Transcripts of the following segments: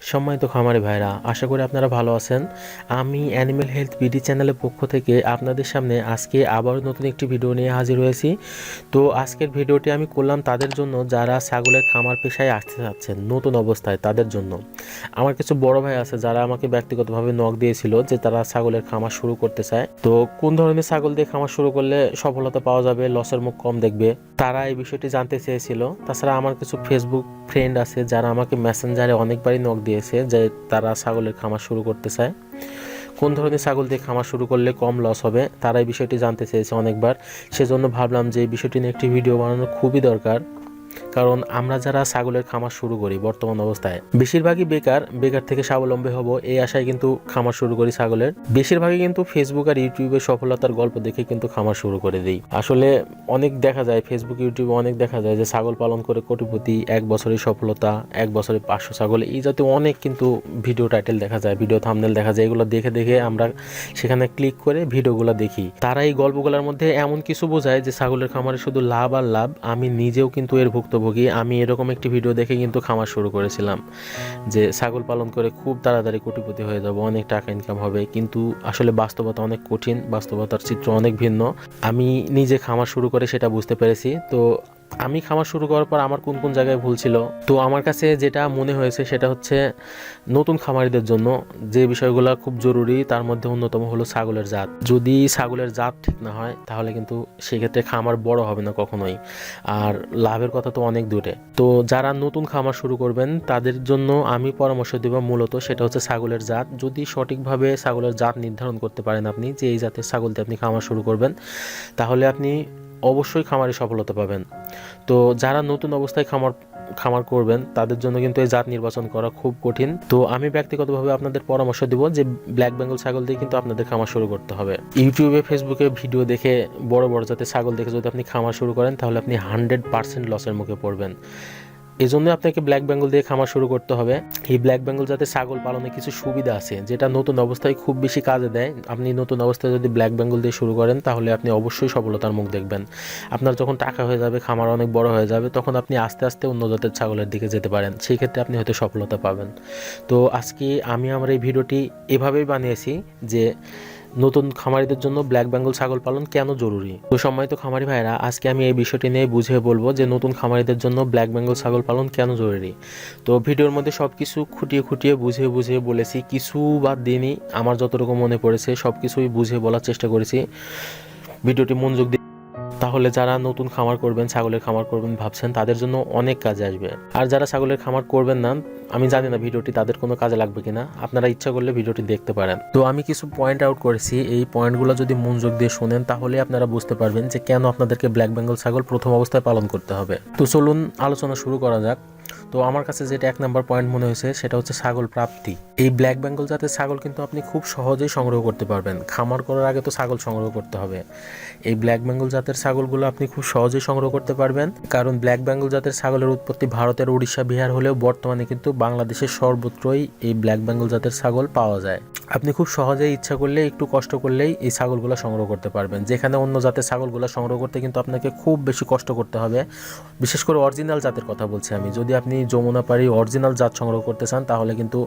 সম্মানিত খামারি ভাইরা, আশা করি আপনারা ভালো আছেন। আমি অ্যানিমেল হেলথ বিডি চ্যানেলের পক্ষ থেকে আপনাদের সামনে আজকে আবারও নতুন একটি ভিডিও নিয়ে হাজির হয়েছি। তো আজকের ভিডিওটি আমি করলাম তাদের জন্য যারা ছাগলের খামার পেশায় আসতে চাচ্ছেন, নতুন অবস্থায় তাদের জন্য। আমার কিছু বড় ভাই আছে যারা আমাকে ব্যক্তিগতভাবে নখ দিয়েছিল যে তারা ছাগলের খামার শুরু করতে চায়। তো কোন ধরনের ছাগল দিয়ে খামার শুরু করলে সফলতা পাওয়া যাবে লসের মুখ কম দেখবে, তারা এই বিষয়টি জানতে চেয়েছিল। তাছাড়া আমার কিছু ফেসবুক ফ্রেন্ড আছে যারা আমাকে মেসেঞ্জারে অনেকবারই নক দিয়েছে যে তারা ছাগলের খামার শুরু করতে চায়। কোন ধরনের ছাগল দিয়ে খামার শুরু করলে কম লস হবে, তারা এই বিষয়টি জানতে চেয়েছে অনেকবার। সেজন্য ভাবলাম যে এই বিষয়টি নিয়ে একটি ভিডিও বানানো খুবই দরকার। কারণ আমরা যারা ছাগলের খামার শুরু করি বর্তমান অবস্থায়, বেশিরভাগই বেকার বেকার থেকে স্বাবলম্বী হব, এই আশায় কিন্তু খামার শুরু করি ছাগলের। বেশিরভাগই কিন্তু ফেসবুক আর ইউটিউবে সফলতার গল্প দেখে কিন্তু খামার শুরু করে দিই। আসলে অনেক দেখা যায় ফেসবুক ইউটিউবে অনেক দেখা যায় যে ছাগল পালন করে কোটিপতি, এক বছরের সফলতা, এক বছরে পাঁচশো ছাগল, এই জাতীয় অনেক কিন্তু ভিডিও টাইটেল দেখা যায়, ভিডিও থামনেল দেখা যায়, এগুলো দেখে দেখে আমরা সেখানে ক্লিক করে ভিডিওগুলো দেখি। তারা এই গল্পগুলোর মধ্যে এমন কিছু বোঝায় যে ছাগলের খামারে শুধু লাভ আর লাভ, আমি নিজেও কিন্তু এর ভুক্তভোগী, আমি এরকম একটি ভিডিও দেখে কিন্তু খামার শুরু করেছিলাম যে ছাগল পালন করে খুব তাড়াতাড়ি কোটিপতি হয়ে যাব, অনেক টাকা ইনকাম হবে। কিন্তু আসলে বাস্তবতা অনেক কঠিন, বাস্তবতার চিত্র অনেক ভিন্ন। আমি নিজে খামার শুরু করে সেটা বুঝতে পেরেছি। তো আমি খামার শুরু করার পর আমার কোন কোন জায়গায় ভুল ছিল? তো আমার কাছে যেটা মনে হয়েছে সেটা হচ্ছে নতুন খামারিদের জন্য যে বিষয়গুলো খুব জরুরি, তার মধ্যে অন্যতম হলো ছাগলের জাত। যদি ছাগলের জাত ঠিক না হয়, তাহলে কিন্তু সেক্ষেত্রে খামার বড় হবে না কখনোই। আর লাভের কথা তো অনেক দূরে। তো যারা নতুন খামার শুরু করবেন, তাদের জন্য আমি পরামর্শ দেব মূলত সেটা হচ্ছে ছাগলের জাত। যদি সঠিকভাবে ছাগলের জাত নির্ধারণ করতে পারেন আপনি, যে এই জাতের ছাগল দিয়ে আপনি খামার শুরু করবেন, তাহলে আপনি অবশ্যই খামারে সফলতা পাবেন। তো যারা নতুন অবস্থায় খামার খামার করবেন, তাদের জন্য কিন্তু এই জাত নির্বাচন করা খুব কঠিন। তো আমি ব্যক্তিগতভাবে আপনাদের পরামর্শ দিব যে ব্ল্যাক বেঙ্গল ছাগল দিয়ে কিন্তু আপনাদের খামার শুরু করতে হবে। ইউটিউবে, ফেসবুকে ভিডিও দেখে বড় বড় জাতের ছাগল দেখে যদি আপনি খামার শুরু করেন, তাহলে আপনি হান্ড্রেড পার্সেন্ট লসের মুখে পড়বেন। এই জন্য আপনাকে ব্ল্যাক বেঙ্গল দিয়ে খামার শুরু করতে হবে। এই ব্ল্যাক বেঙ্গল যাতে ছাগল পালনে কিছু সুবিধা আছে, যেটা নতুন অবস্থায় খুব বেশি কাজে দেয়। আপনি নতুন অবস্থায় যদি ব্ল্যাক বেঙ্গল দিয়ে শুরু করেন, তাহলে আপনি অবশ্যই সফলতার মুখ দেখবেন। আপনার যখন টাকা হয়ে যাবে, খামার অনেক বড় হয়ে যাবে, তখন আপনি আস্তে আস্তে অন্য জাতের ছাগলের দিকে যেতে পারেন। সেই ক্ষেত্রে আপনি হয়তো সফলতা পাবেন। তো আজকে আমি আমার এই ভিডিওটি এভাবেই বানিয়েছি যে নতুন খামারিদের জন্য ব্ল্যাক বেঙ্গল ছাগল পালন কেন জরুরি? তো সম্মানিত খামারি ভাইরা আজকে আমি এই বিষয়টি নিয়ে বুঝিয়ে বলব যে নতুন খামারিদের জন্য ব্ল্যাক বেঙ্গল ছাগল পালন কেন জরুরি। তো ভিডিওর মধ্যে সব কিছু খুঁটিয়ে খুঁটিয়ে বুঝিয়ে বুঝিয়ে বলেছি, কিছু বা দিনই আমার যতটুকু মনে পড়েছে সব কিছুই বুঝিয়ে বলার চেষ্টা করেছি। ভিডিওটি মনোযোগ তাহলে যারা নতুন খামার করবেন, ছাগলের খামার করবেন ভাবছেন, তাদের জন্য অনেক কাজে আসবে। আর যারা ছাগলের খামার করবেন না, আমি জানি না ভিডিওটি তাদের কোনো কাজে লাগবে কিনা, আপনারা ইচ্ছা করলে ভিডিওটি দেখতে পারেন। তো আমি কিছু পয়েন্ট আউট করেছি, এই পয়েন্টগুলো যদি মনোযোগ দিয়ে শোনেন, তাহলে আপনারা বুঝতে পারবেন যে কেন আপনাদেরকে ব্ল্যাক বেঙ্গল ছাগল প্রথম অবস্থায় পালন করতে হবে। তো চলুন আলোচনা শুরু করা যাক। তো আমার কাছে যেটা এক নম্বর পয়েন্ট মনে হয়েছে, সেটা হচ্ছে ছাগল প্রাপ্তি। এই ব্ল্যাক বেঙ্গল জাতের ছাগল কিন্তু আপনি খুব সহজেই সংগ্রহ করতে পারবেন। খামার করার আগে তো ছাগল সংগ্রহ করতে হবে। এই ব্ল্যাক বেঙ্গল জাতের ছাগলগুলো আপনি খুব সহজেই সংগ্রহ করতে পারবেন। কারণ ব্ল্যাক বেঙ্গল জাতের ছাগলের উৎপত্তি ভারতের উড়িষ্যা বিহার হলেও বর্তমানে কিন্তু বাংলাদেশের সর্বত্রই এই ব্ল্যাক বেঙ্গল জাতের ছাগল পাওয়া যায়। আপনি খুব সহজেই ইচ্ছা করলে, একটু কষ্ট করলেই এই ছাগলগুলো সংগ্রহ করতে পারবেন। যেখানে অন্য জাতের ছাগলগুলো সংগ্রহ করতে কিন্তু আপনাকে খুব বেশি কষ্ট করতে হবে। বিশেষ করে অরিজিনাল জাতের কথা বলছি আমি। যদি আপনি যমুনাপাড়ি অরিজিনাল জাত সংগ্রহ করতে চান, তাহলে কিন্তু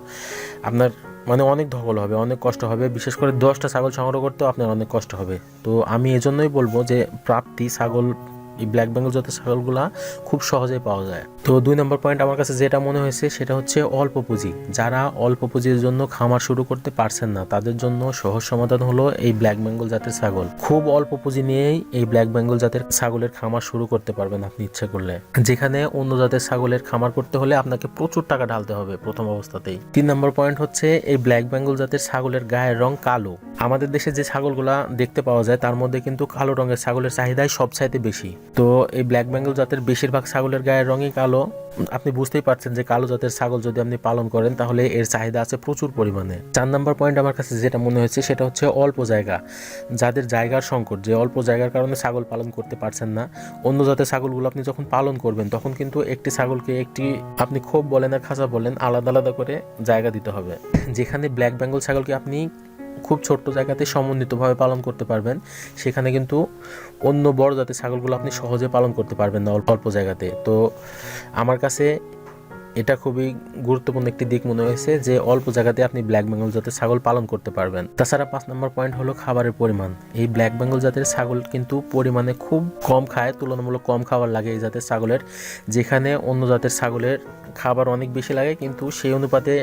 আপনার মানে অনেক ধকল হবে, অনেক কষ্ট হবে। বিশেষ করে দশটা ছাগল সংগ্রহ করতেও আপনার অনেক কষ্ট হবে। তো আমি এজন্যই বলব যে, প্রাপ্তি ছাগল এই ব্ল্যাক বেঙ্গল জাতের ছাগলগুলা খুব সহজেই পাওয়া যায়। তো দুই নম্বর পয়েন্ট আমার কাছে যেটা মনে হয়েছে, সেটা হচ্ছে অল্প পুঁজি। যারা অল্প পুঁজির জন্য খামার শুরু করতে পারছেন না, তাদের জন্য সহজ সমাধান হলো এই ব্ল্যাক বেঙ্গল জাতের ছাগল। খুব অল্প পুঁজি নিয়েই এই ব্ল্যাক বেঙ্গল জাতের ছাগলের খামার শুরু করতে পারবেন আপনি ইচ্ছে করলে। যেখানে অন্য জাতের ছাগলের খামার করতে হলে আপনাকে প্রচুর টাকা ঢালতে হবে প্রথম অবস্থাতেই। তিন নম্বর পয়েন্ট হচ্ছে এই ব্ল্যাক বেঙ্গল জাতের ছাগলের গায়ের রং কালো। আমাদের দেশে যে ছাগলগুলা দেখতে পাওয়া যায়, তার মধ্যে কিন্তু কালো রঙের ছাগলের চাহিদাই সবচাইতে বেশি। তো এই ব্ল্যাক বেঙ্গল জাতের বেশিরভাগ ছাগলের গায়ের রঙই কালো। আপনি বুঝতেই পারছেন যে কালো জাতের ছাগল যদি আপনি পালন করেন, তাহলে এর চাহিদা আছে প্রচুর পরিমাণে। চার নাম্বার পয়েন্ট আমার কাছে যেটা মনে হয়েছে, সেটা হচ্ছে অল্প জায়গা। যাদের জায়গার সংকট, যে অল্প জায়গার কারণে ছাগল পালন করতে পারছেন না, অন্য জাতের ছাগলগুলো আপনি যখন পালন করবেন, তখন কিন্তু একটি ছাগলকে একটি, আপনি খোপ বলেন আর খাঁচা বলেন, আলাদা আলাদা করে জায়গা দিতে হবে। যেখানে ব্ল্যাক বেঙ্গল ছাগলকে আপনি খুব ছোট্ট জায়গাতে সমন্বিতভাবে পালন করতে পারবেন। সেখানে কিন্তু অন্য বড় জাতের ছাগলগুলো আপনি সহজে পালন করতে পারবেন না অল্প অল্প জায়গাতে। তো আমার কাছে এটা খুবই গুরুত্বপূর্ণ একটি দিক মনে হয়েছে যে অল্প জায়গাতে আপনি ব্ল্যাক বেঙ্গল জাতের ছাগল পালন করতে পারবেন। তাছাড়া পাঁচ নম্বর পয়েন্ট হলো খাবারের পরিমাণ। এই ব্ল্যাক বেঙ্গল জাতের ছাগল কিন্তু পরিমাণে খুব কম খায়, তুলনামূলক কম খাবার লাগে এই জাতের ছাগলের, যেখানে অন্য জাতের ছাগলের খাবার অনেক বেশি লাগে, কিন্তু সেই অনুপাতে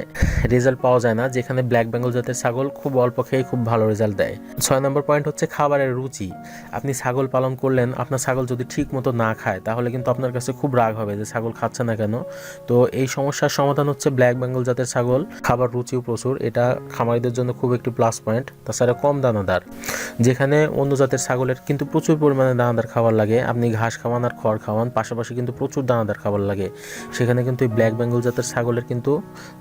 রেজাল্ট পাওয়া যায় না, যেখানে ব্ল্যাক বেঙ্গল জাতের ছাগল খুব অল্প খেয়ে খুব ভালো রেজাল্ট দেয়। ছয় নম্বর পয়েন্ট হচ্ছে খাবারের রুচি। আপনি ছাগল পালন করলেন, আপনার ছাগল যদি ঠিক মতো না খায়, তাহলে কিন্তু আপনার কাছে খুব রাগ হবে যে ছাগল খাচ্ছে না কেন। তো এই সমস্যার সমাধান হচ্ছে ব্ল্যাক বেঙ্গল জাতের ছাগল, খাবার রুচিও প্রচুর, এটা খামারিদের জন্য খুব একটি প্লাস পয়েন্ট তাছাড়া কম দানাদার। যেখানে অন্য জাতের ছাগলের কিন্তু প্রচুর পরিমাণে দানাদার খাবার লাগে, আপনি ঘাস খাওয়ান আর খড় খাওয়ান, পাশাপাশি কিন্তু প্রচুর দানাদার খাবার লাগে। সেখানে কিন্তু এই ব্ল্যাক বেঙ্গল জাতের ছাগলের কিন্তু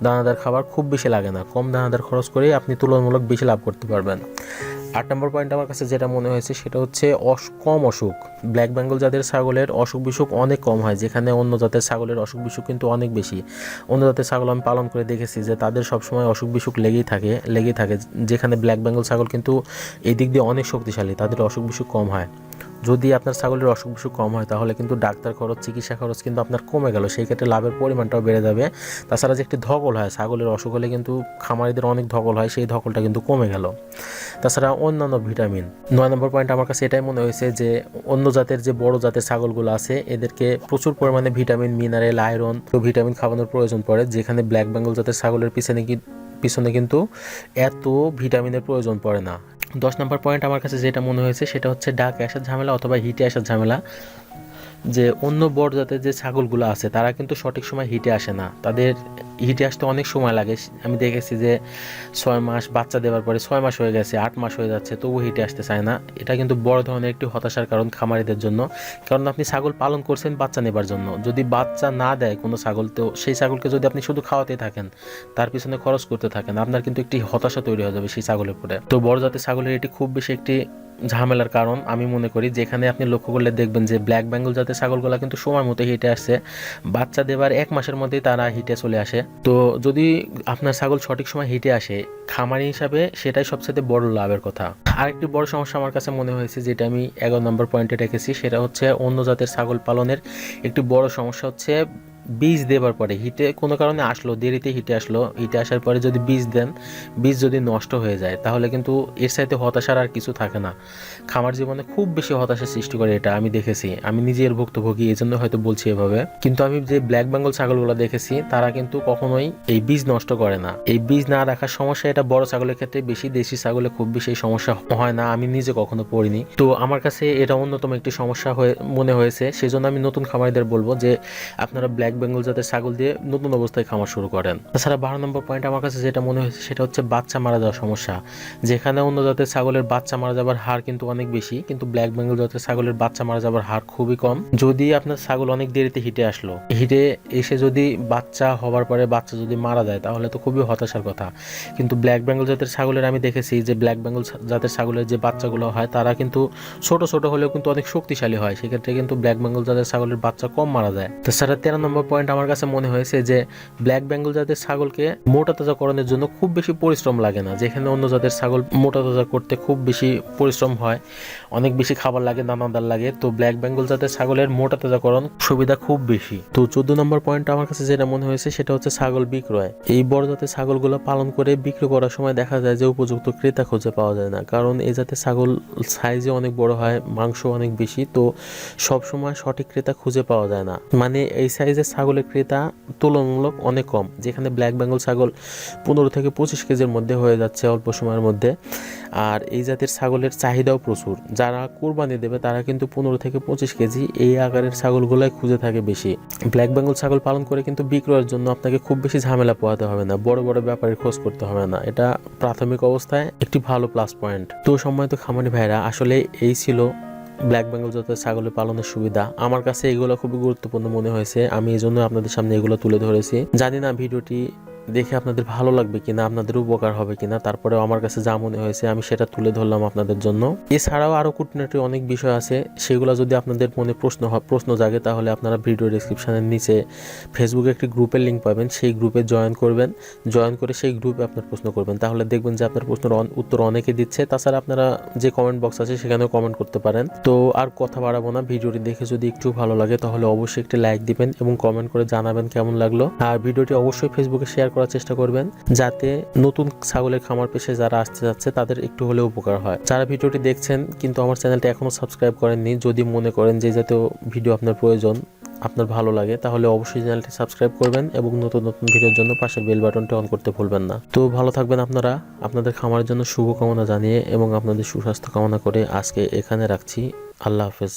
দানাদার খাবার খুব বেশি লাগে না, কম দানাদার খরচ করে আপনি তুলনামূলক বেশি লাভ করতে পারবেন। আট নম্বর পয়েন্ট আমার কাছে যেটা মনে হয়েছে সেটা হচ্ছে কম অসুখ। ব্ল্যাক বেঙ্গল জাতের ছাগলের অসুখ বিসুখ অনেক কম হয়, যেখানে অন্য জাতের ছাগলের অসুখ বিসুখ কিন্তু অনেক বেশি। অন্য জাতের ছাগল আমি পালন করে দেখেছি যে তাদের সবসময় অসুখ বিসুখ লেগেই থাকে লেগেই থাকে, যেখানে ব্ল্যাক বেঙ্গল ছাগল কিন্তু এই দিক দিয়ে অনেক শক্তিশালী, তাদের অসুখ বিসুখ কম হয়। যদি আপনার ছাগলের অসুখ বিসুখ কম হয়, তাহলে কিন্তু ডাক্তার খরচ, চিকিৎসা খরচ কিন্তু আপনার কমে গেল। সেই ক্ষেত্রে লাভের পরিমাণটাও বেড়ে যাবে। তাছাড়া যে একটি ধকল হয়, ছাগলের অসুখ হলে কিন্তু খামারিদের অনেক ধকল হয়, সেই ধকলটা কিন্তু কমে গেল। তাছাড়া অন্যান্য ভিটামিন। নয় নম্বর পয়েন্ট আমার কাছে এটাই মনে হয়েছে যে, অন্য জাতের যে বড় জাতের ছাগলগুলো আছে, এদেরকে প্রচুর পরিমাণে ভিটামিন মিনারেল আয়রন তো ভিটামিন খাওয়ানোর প্রয়োজন পড়ে, যেখানে ব্ল্যাক বেঙ্গল জাতের ছাগলের পিছনে কি পিছনে কিন্তু এত ভিটামিনের প্রয়োজন পড়ে না। দশ নম্বর পয়েন্ট আমার কাছে যেটা মনে হয়েছে, সেটা হচ্ছে ডাক আসার ঝামেলা অথবা হিটে আসার ঝামেলা। যে অন্য বড় জাতের যে ছাগলগুলো আছে, তারা কিন্তু সঠিক সময় হিটে আসে না। তাদের হিটে আসতে অনেক সময় লাগে। আমি দেখেছি যে ছয় মাস বাচ্চা দেওয়ার পরে ছয় মাস হয়ে গেছে, আট মাস হয়ে যাচ্ছে তবু হিটে আসতে চায় না। এটা কিন্তু বড় ধরনের একটি হতাশার কারণ খামারিদের জন্য। কারণ আপনি ছাগল পালন করছেন বাচ্চা নেবার জন্য। যদি বাচ্চা না দেয় কোনো ছাগল, তো সেই ছাগলকে যদি আপনি শুধু খাওয়াতে থাকেন, তার পিছনে খরচ করতে থাকেন, আপনার কিন্তু একটি হতাশা তৈরি হয়ে যাবে সেই ছাগলের উপরে। তো বড় জাতের ছাগলের এটি খুব বেশি একটি ঝামেলার কারণ, আমি মনে করি। যেখানে আপনি লক্ষ্য করলে দেখবেন যে ব্ল্যাক বেঙ্গল জাতের ছাগলগুলো কিন্তু সময় মতো হিটে আসছে। বাচ্চা দেবার এক মাসের মধ্যেই তারা হিটে চলে আসে। তো যদি আপনার ছাগল সঠিক সময় হিটে আসে, খামারি হিসাবে সেটাই সবচেয়ে বড় লাভের কথা। আরেকটি বড় সমস্যা আমার কাছে মনে হয়েছে, যেটা আমি এগারো নম্বর পয়েন্টে রেখেছি, সেটা হচ্ছে অন্য জাতের ছাগল পালনের একটি বড় সমস্যা হচ্ছে বীজ দেবার পরে হিটে, কোনো কারণে আসলো, দেরিতে হিটে আসলো, হিটে আসার পরে যদি বীজ দেন, বীজ যদি নষ্ট হয়ে যায়, তাহলে কিন্তু এর সাথে হতাশার আর কিছু থাকে না। খামার জীবনে খুব বেশি হতাশার সৃষ্টি করে এটা, আমি দেখেছি। আমি নিজের ভুক্তভোগী এই জন্য হয়তো বলছি এভাবে। কিন্তু আমি যে ব্ল্যাক বেঙ্গল ছাগলগুলো দেখেছি, তারা কিন্তু কখনোই এই বীজ নষ্ট করে না। এই বীজ না রাখার সমস্যা, এটা বড় ছাগলের ক্ষেত্রে বেশি, দেশি ছাগলে খুব বেশি সমস্যা হয় না, আমি নিজে কখনো পড়িনি। তো আমার কাছে এটা অন্যতম একটি সমস্যা হয়ে, মনে হয়েছে, সেজন্য আমি নতুন খামারিদের বলব যে, আপনারা ব্ল্যাক বেঙ্গল জাতের ছাগল দিয়ে নতুন অবস্থায় খামার শুরু করেন। তাছাড়া বারো নম্বর পয়েন্ট আমার কাছে যেটা মনে হয়েছে, সেটা হচ্ছে বাচ্চা মারা যাওয়ার সমস্যা। যেখানে অন্য জাতের ছাগলের বাচ্চা মারা যাবার হার কিন্তু অনেক বেশি, কিন্তু ব্ল্যাক বেঙ্গল জাতের ছাগলের বাচ্চা মারা যাবার হার খুবই কম। যদি আপনার ছাগল অনেক দেরিতে হিটে আসলো, হিটে এসে যদি বাচ্চা হবার পরে বাচ্চা যদি মারা যায়, তাহলে তো খুবই হতাশার কথা। কিন্তু ব্ল্যাক বেঙ্গল জাতের ছাগলের আমি দেখেছি যে ব্ল্যাক বেঙ্গল জাতের ছাগলের যে বাচ্চাগুলো হয়, তারা কিন্তু ছোট ছোট হলেও কিন্তু অনেক শক্তিশালী হয়। সেক্ষেত্রে কিন্তু ব্ল্যাক বেঙ্গল জাতের ছাগলের বাচ্চা কম মারা যায়। তাছাড়া তেরো নম্বর পয়েন্ট আমার কাছে মনে হয়েছে যে ব্ল্যাক বেঙ্গল জাতের ছাগলকে মোটা তাজাকরণের জন্য খুব বেশি পরিশ্রম লাগে না। যেখানে অন্য জাতের ছাগল মোটা তাজা করতে খুব বেশি পরিশ্রম হয়, অনেক বেশি খাবার লাগে, দানাদার লাগে, তো ব্ল্যাক বেঙ্গল জাতের ছাগলের মোটা তাজাকরণ সুবিধা খুব বেশি। তো চোদ্দ নম্বর পয়েন্ট আমার কাছে যেটা মনে হয়েছে সেটা হচ্ছে ছাগল বিক্রয়। এই বড় জাতের ছাগলগুলো পালন করে বিক্রি করার সময় দেখা যায় যে উপযুক্ত ক্রেতা খুঁজে পাওয়া যায় না, কারণ এই জাতের ছাগল সাইজে অনেক বড় হয় মাংস অনেক বেশি, তো সব সময় সঠিক ক্রেতা খুঁজে পাওয়া যায় না। মানে এই সাইজের ছাগলের ক্রেতা তুলনামূলক অনেক কম, যেখানে ব্ল্যাক বেঙ্গল ছাগল পনেরো থেকে পঁচিশ কেজির মধ্যে হয়ে যাচ্ছে অল্প সময়ের মধ্যে। আর এই জাতের ছাগলের চাহিদাও প্রচুর। যারা কোরবানি দেবে, তারা কিন্তু পনেরো থেকে পঁচিশ কেজি এই আকারের ছাগলগুলাই খুঁজে থাকে বেশি। ব্ল্যাক বেঙ্গল ছাগল পালন করে কিন্তু বিক্রয়ের জন্য আপনাকে খুব বেশি ঝামেলা পোহাতে হবে না, বড় বড় ব্যাপারের খোঁজ করতে হবে না। এটা প্রাথমিক অবস্থায় একটি ভালো প্লাস পয়েন্ট তো সম্মানিত খামারি ভাইরা, আসলে এই ছিল ব্ল্যাক বেঙ্গল জাতের ছাগলের পালনের সুবিধা, আমার কাছে এগুলো খুবই গুরুত্বপূর্ণ মনে হয়েছে। আমি এই জন্য আপনাদের সামনে এগুলো তুলে ধরেছি। জানি না ভিডিওটি দেখে আপনাদের ভালো লাগবে কিনা, আপনাদের উপকার হবে কিনা তারপরে আমার কাছে যা মনে হয়েছে আমি সেটা তুলে ধরলাম আপনাদের জন্য। এছাড়াও আরও কুটনাটি অনেক বিষয় আছে, সেগুলো যদি আপনাদের মনে প্রশ্ন প্রশ্ন জাগে তাহলে আপনারা ভিডিও ডিসক্রিপশনের নিচে ফেসবুকে একটি গ্রুপের লিঙ্ক পাবেন, সেই গ্রুপে জয়েন করবেন। জয়েন করে সেই গ্রুপে আপনার প্রশ্ন করবেন। তাহলে দেখবেন যে আপনার প্রশ্নের উত্তর অনেকে দিচ্ছে। তাছাড়া আপনারা যে কমেন্ট বক্স আছে সেখানেও কমেন্ট করতে পারেন। তো আর কথা বাড়াবো না, ভিডিওটি দেখে যদি একটু ভালো লাগে তাহলে অবশ্যই একটি লাইক দিবেন এবং কমেন্ট করে জানাবেন কেমন লাগল। আর ভিডিওটি অবশ্যই ফেসবুকে শেয়ার করার চেষ্টা করবেন যাতে নতুন ছাগলের খামার পেশে যারা আসতে যাচ্ছে, তাদের একটু হলেও উপকার হয়। যারা ভিডিওটি দেখছেন কিন্তু আমার চ্যানেলটি এখনও সাবস্ক্রাইব করেননি, যদি মনে করেন যে জাতীয় ভিডিও আপনার প্রয়োজন, আপনার ভালো লাগে, তাহলে অবশ্যই চ্যানেলটি সাবস্ক্রাইব করবেন এবং নতুন নতুন ভিডিওর জন্য পাশের বেল বাটনটি অন করতে ভুলবেন না। তো ভালো থাকবেন আপনারা, আপনাদের খামারের জন্য শুভকামনা জানিয়ে এবং আপনাদের সুস্বাস্থ্য কামনা করে আজকে এখানে রাখছি। আল্লাহ হাফেজ।